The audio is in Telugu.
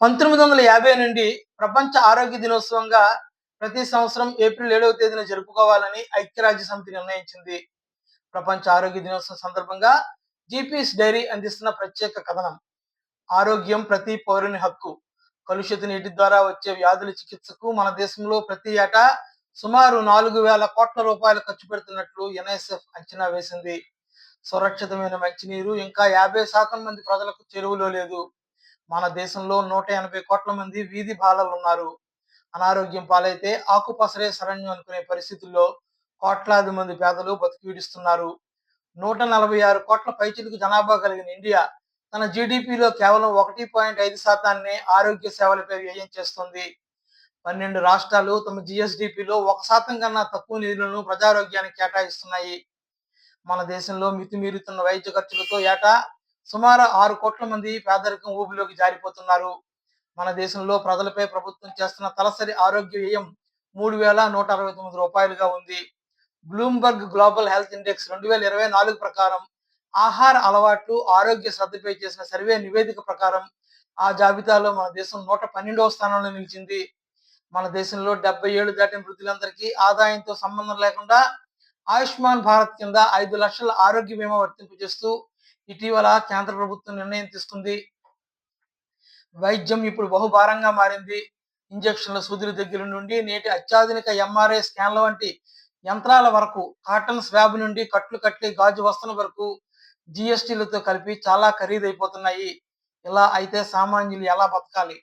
పంతొమ్మిది వందల యాభై నుండి ప్రపంచ ఆరోగ్య దినోత్సవంగా ప్రతి సంవత్సరం ఏప్రిల్ ఏడవ తేదీన జరుపుకోవాలని ఐక్యరాజ్య సమితి నిర్ణయించింది. ప్రపంచ ఆరోగ్య దినోత్సవం సందర్భంగా జీపీఎస్ డైరీ అందిస్తున్న ప్రత్యేక కథనం ఆరోగ్యం ప్రతి పౌరుని హక్కు కలుషిత నీటి ద్వారా వచ్చే వ్యాధుల చికిత్సకు మన దేశంలో ప్రతి ఏటా సుమారు నాలుగు వేల కోట్ల రూపాయలు ఖర్చు పెడుతున్నట్లు ఎన్ఎస్ఎఫ్ అంచనా వేసింది. సురక్షితమైన మంచినీరు ఇంకా యాభై శాతం మంది ప్రజలకు చెరువులో లేదు. మన దేశంలో నూట ఎనభై కోట్ల మంది వీధి బాలలు ఉన్నారు. అనారోగ్యం పాలైతే ఆకుపసరే శరణ్యం అనుకునే పరిస్థితుల్లో కోట్లాది మంది పేదలు బతికివిడిస్తున్నారు నూట నలభై ఆరు కోట్ల పైచిలకు జనాభా కలిగిన ఇండియా తన జీడిపిలో కేవలం ఒకటి పాయింట్ ఐదు శాతాన్ని ఆరోగ్య సేవలపై వ్యయం చేస్తుంది. పన్నెండు రాష్ట్రాలు తమ జిఎస్డిపిలో ఒక శాతం కన్నా తక్కువ నిధులను ప్రజారోగ్యానికి కేటాయిస్తున్నాయి. మన దేశంలో మితిమీరుతున్న వైద్య ఖర్చులతో ఏటా సుమారు ఆరు కోట్ల మంది పేదరికం ఊబిలోకి జారిపోతున్నారు. మన దేశంలో ప్రజలపై ప్రభుత్వం చేస్తున్న తలసరి ఆరోగ్య వ్యయం మూడు వేల నూట అరవై తొమ్మిది రూపాయలుగా ఉంది. బ్లూంబర్గ్ గ్లోబల్ హెల్త్ ఇండెక్స్ రెండు వేల ఇరవై నాలుగు ప్రకారం ఆహార అలవాట్లు ఆరోగ్య శ్రద్ధపై చేసిన సర్వే నివేదిక ప్రకారం ఆ జాబితాలో మన దేశం నూట పన్నెండవ స్థానంలో నిలిచింది. మన దేశంలో డెబ్బై ఏళ్ళు దాటిన వృద్ధులందరికీ ఆదాయంతో సంబంధం లేకుండా ఆయుష్మాన్ భారత్ కింద ఐదు లక్షల ఆరోగ్య బీమా వర్తింపజేస్తూ ఇటీవల కేంద్ర ప్రభుత్వం నిర్ణయం తీసుకుంది. వైద్యం ఇప్పుడు బహుభారంగా మారింది. ఇంజక్షన్ల సూదుల దగ్గర నుండి నేటి అత్యాధునిక ఎంఆర్ఐ స్కాన్ల వంటి యంత్రాల వరకు కాటన్ స్వాబ్ నుండి కట్లు కట్టి గాజు వస్తువుల వరకు జిఎస్టీలతో కలిపి చాలా ఖరీదైపోతున్నాయి. ఇలా అయితే సామాన్యులు ఎలా బతకాలి?